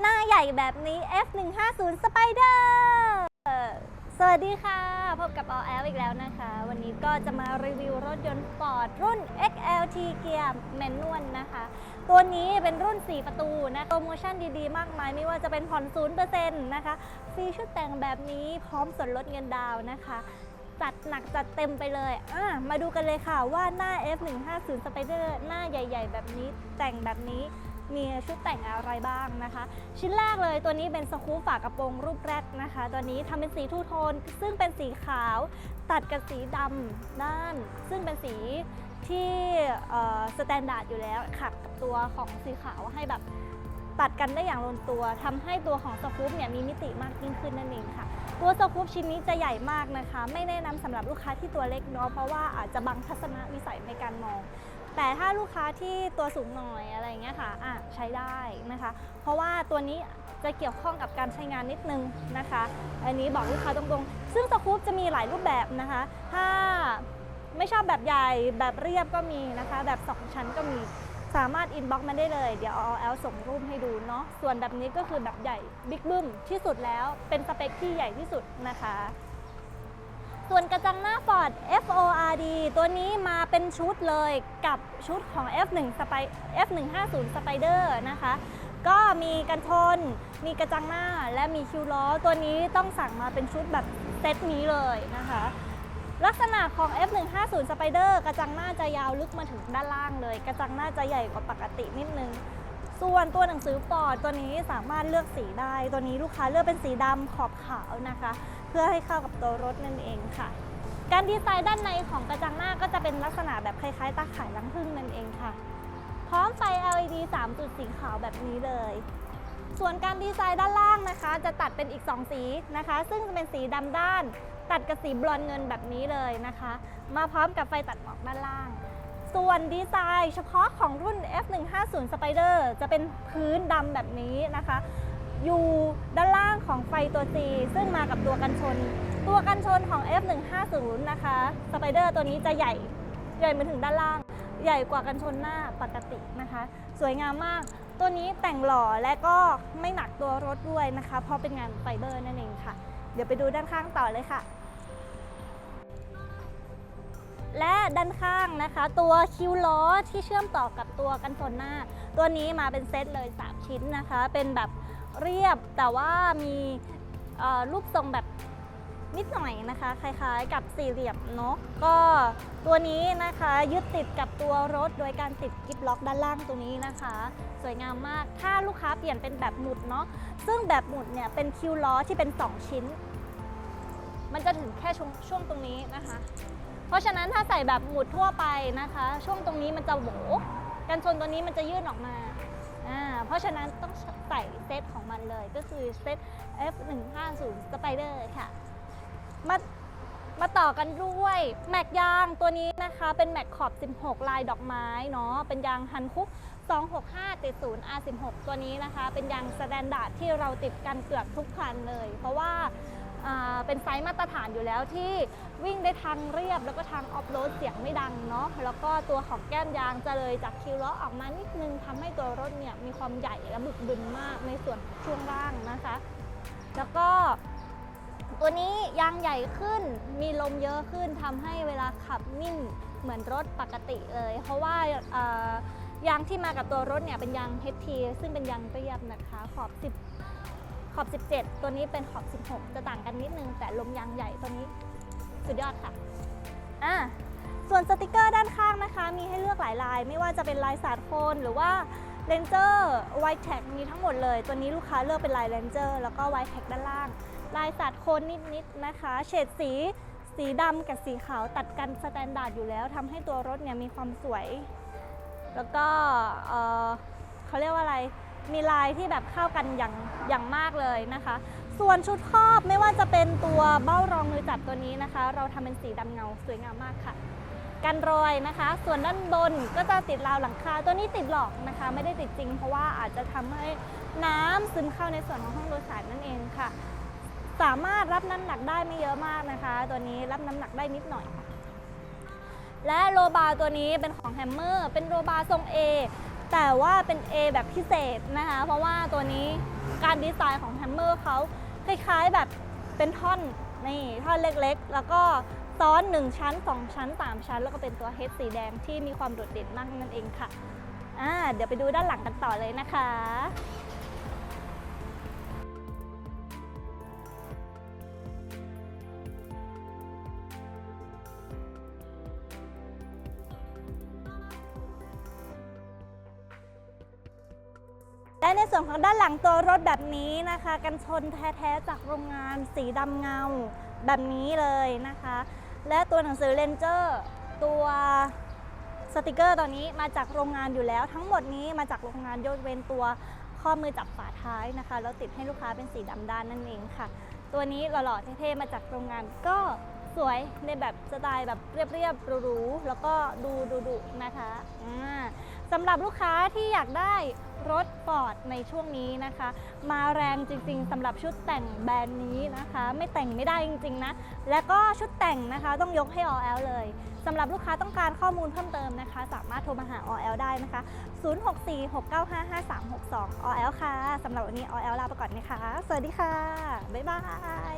หน้าใหญ่แบบนี้ F150 Spider สวัสดีค่ะ พบกับออลอีกแล้วนะคะ วันนี้ก็จะมารีวิวรถยนต์ Ford รุ่น XLT เกียร์แมนนวลนะคะ ตัวนี้เป็นรุ่น 4 ประตูนะโปรโมชั่นดีๆ มากมาย ไม่ว่าจะเป็นผ่อน 0%นะคะฟรีชุดแต่งแบบนี้พร้อมส่วนลดเงินดาวน์นะคะจัดหนักจัดเต็มไปเลย อะมาดูกันเลยค่ะว่าหน้า F150 Spider หน้าใหญ่ ๆ แบบนี้แต่งแบบนี้ มีชุดแต่งอะไรบ้างนะคะ ชิ้นแรกเลยตัวนี้เป็นสกู๊ปฝากระโปรงรูปแรกนะคะ ตัวนี้ทำเป็นสีทูโทน ซึ่งเป็นสีขาวตัดกับสีดำด้าน ซึ่งเป็นสีที่สแตนดาร์ดอยู่แล้วขัดกับตัวของสีขาวให้แบบตัดกันได้อย่างลงตัวทำให้ตัวของสกู๊ปเนี่ยมีมิติมากยิ่งขึ้นนั่นเองค่ะ ตัวสกู๊ปชิ้นนี้จะใหญ่มากนะคะ ไม่แนะนำสำหรับลูกค้าที่ตัวเล็กเนาะเพราะว่าอาจจะบังทัศนวิสัยในการมอง แต่ถ้าลูกค้าที่ตัวสูงหน่อยอะไรเงี้ยค่ะอะใช้ได้นะคะ เพราะว่าตัวนี้จะเกี่ยวข้องกับการใช้งานนิดนึงนะคะ อันนี้บอกลูกค้าตรงๆ ซึ่งสกู๊ปจะมีหลายรูปแบบนะคะ ถ้าไม่ชอบแบบใหญ่แบบเรียบก็มีนะคะ แบบ 2 ชั้นก็มีสามารถอินบ็อกมาได้เลย เดี๋ยวเอาแอลส่งรูปให้ดูเนาะส่วนแบบนี้ก็คือแบบใหญ่บิ๊กบึ้มที่สุดแล้วเป็นสเปคที่ใหญ่ที่สุดนะคะ ส่วนกระจังหน้า Ford FORD ตัวนี้มาเป็นชุดเลยกับชุดของ F1 Spi- F150 Spider นะคะ ก็มีกันชน มีกระจังหน้าและมีคิวล้อ ตัวนี้ต้องสั่งมาเป็นชุดแบบเซตนี้เลยนะคะ ลักษณะของ F150 Spider กระจังหน้าจะยาวลึกมาถึงด้านล่างเลย กระจังหน้าจะใหญ่กว่าปกตินิดนึง ส่วนตัวหนังสือฟอดตัวนี้สามารถเลือกสีได้ ตัวนี้ลูกค้าเลือกเป็นสีดำขอบขาวนะคะ เพื่อให้เข้ากับตัวรถนั่นเองค่ะ การดีไซน์ด้านในของกระจังหน้าก็จะเป็นลักษณะแบบคล้ายๆ ตาข่ายลังผึ้งนั่นเองค่ะ พร้อมไฟ LED 3 จุดสีขาวแบบนี้เลย ส่วนการดีไซน์ด้านล่างนะคะ จะตัดเป็นอีก 2 สีนะคะ ซึ่งจะเป็นสีดำด้าน ตัดกับสีบลอนเงินแบบนี้เลยนะคะ มาพร้อมกับไฟตัดหมอกด้านล่าง ส่วนดีไซน์เฉพาะของรุ่น F150 Spider จะเป็นพื้นดำแบบนี้นะคะ อยู่ด้านล่างของไฟตัว G ซึ่งมากับตัวกันชน ตัวกันชนของ F150 นะคะ Spider ตัวนี้จะใหญ่ใหญ่มาถึงด้านล่าง ใหญ่กว่ากันชนหน้าปกตินะคะ สวยงามมาก ตัวนี้แต่งหล่อและก็ไม่หนักตัวรถด้วยนะคะ เพราะเป็นงานไฟเบอร์นั่นเองค่ะ เดี๋ยวไปดูด้านข้างต่อเลยค่ะ และด้านข้างนะคะ ตัวคิวล้อที่เชื่อมต่อกับตัวกันชนหน้า ตัวนี้มาเป็นเซตเลย 3 ชิ้นนะคะ เป็นแบบเรียบแต่ว่ามีรูปทรงแบบนิดหน่อยนะคะ คล้ายๆ กับสี่เหลี่ยมเนาะก็ตัวนี้นะคะยึดติดกับตัวรถโดยการติดกิฟล็อกด้านล่างตัวนี้นะคะ สวยงามมากถ้าลูกค้าเปลี่ยนเป็นแบบหมุดเนาะซึ่งแบบหมุดเนี่ยเป็นคิวล้อที่เป็น 2 ชิ้น มันจะถึงแค่ช่วงช่วงตรงนี้นะคะ เพราะฉะนั้นถ้าใส่แบบหมุดทั่วไปนะคะ ช่วงตรงนี้มันจะโหวกันชนตัวนี้มันจะยื่นออกมาอ่าเพราะฉะนั้นต้องใส่เซตของมันเลยก็คือเซต F150 Spider ค่ะมามาต่อกันด้วยแม็กยางตัวนี้นะคะ เป็นแม็กขอบ 16 ลายดอกไม้เนาะเป็นยางฮันคุก 26570 R16 ตัวนี้นะคะ เป็นยางสแตนดาร์ดที่เราติดกันเกือบทุกคันเลย เพราะว่าอ่า เป็นไซส์มาตรฐานอยู่แล้วที่วิ่งได้ทางเรียบแล้วก็ทางออฟโรดเสียงไม่ดังเนาะแล้วก็ตัวของแก้มยางจะเลยจากคิวล้อออกมานิดนึงทำให้ตัวรถเนี่ยมีความใหญ่และบึกบึนมากในส่วนช่วงล่างนะคะ แล้วก็ตัวนี้ยางใหญ่ขึ้นมีลมเยอะขึ้นทำให้เวลาขับนิ่งเหมือนรถปกติเลย เพราะว่ายางที่มากับตัวรถเนี่ยเป็นยาง HT ซึ่งเป็นยางเรียบนะคะขอบ 10 ขอบ 17 ตัวนี้เป็นขอบ 16 จะต่างกันนิดนึง แต่ลมยางใหญ่ตัวนี้สุดยอดค่ะอะส่วนสติกเกอร์ด้านข้างนะคะ มีให้เลือกหลายลาย ไม่ว่าจะเป็นลายสาดโคนหรือว่าเลนเจอร์ไวท์แท็กมีทั้งหมดเลย ตัวนี้ลูกค้าเลือกเป็นลายเลนเจอร์แล้วก็ไวท์แท็กด้านล่าง ลายสาดโคนนิดๆนะคะ เฉดสีสีดำกับสีขาวตัดกันสแตนดาร์ดอยู่แล้วทำให้ตัวรถเนี่ยมีความสวย แล้วก็เออเขาเรียกว่าอะไร มีลายที่แบบเข้ากันอย่างอย่างมากเลยนะคะ ส่วนชุดครอบไม่ว่าจะเป็นตัวเบ้ารองมือจับตัวนี้นะคะ เราทำเป็นสีดำเงาสวยงามมากค่ะ กันรอยนะคะ ส่วนด้านบนก็จะติดราวหลังคาตัวนี้ติดหลอกนะคะ ไม่ได้ติดจริง เพราะว่าอาจจะทำให้น้ำซึมเข้าในส่วนของห้องโดยสารนั่นเองค่ะ สามารถรับน้ำหนักได้ไม่เยอะมากนะคะ ตัวนี้รับน้ำหนักได้นิดหน่อยและโลบาร์ตัวนี้เป็นของแฮมเมอร์ เป็นโลบาร์ทรง A แต่ว่าเป็น A แบบพิเศษนะคะ เพราะว่าตัวนี้การดีไซน์ของแฮมเมอร์เขาคล้ายๆแบบเป็นท่อนนี่ท่อนเล็กๆ แล้วก็ซ้อน 1 ชั้น 2 ชั้น 3 ชั้น แล้วก็เป็นตัวเฮดสีแดงที่มีความโดดเด่นมากนั่นเองค่ะอ่าเดี๋ยวไปดูด้านหลังกันต่อเลยนะคะ และในส่วนของด้านหลังตัวรถแบบนี้นะคะ กันชนแท้ๆจากโรงงานสีดำเงาแบบนี้เลยนะคะ และตัวหนังสือเลนเจอร์ตัวสติกเกอร์ตอนนี้มาจากโรงงานอยู่แล้ว ทั้งหมดนี้มาจากโรงงานยกเว้นตัวข้อมือจับฝาท้ายนะคะ แล้วติดให้ลูกค้าเป็นสีดำด้านนั่นเองค่ะ ตัวนี้หล่อๆเท่ๆมาจากโรงงานก็ สวยในแบบสไตล์แบบเรียบๆหรูๆแล้วก็ดูดุๆนะคะอ่าสำหรับลูกค้าที่อยากได้รถฟอร์ดในช่วงนี้นะคะ มาแรงจริงๆสำหรับชุดแต่งแบรนด์นี้นะคะ ไม่แต่งไม่ได้จริงๆนะ และก็ชุดแต่งนะคะต้องยกให้ OL เลยสำหรับลูกค้าต้องการข้อมูลเพิ่มเติมนะคะ สามารถโทรมาหา OL ได้นะคะ 0646955362 OL ค่ะสำหรับวันนี้ OL ลาไปก่อนนะคะ สวัสดีค่ะ บ๊ายบาย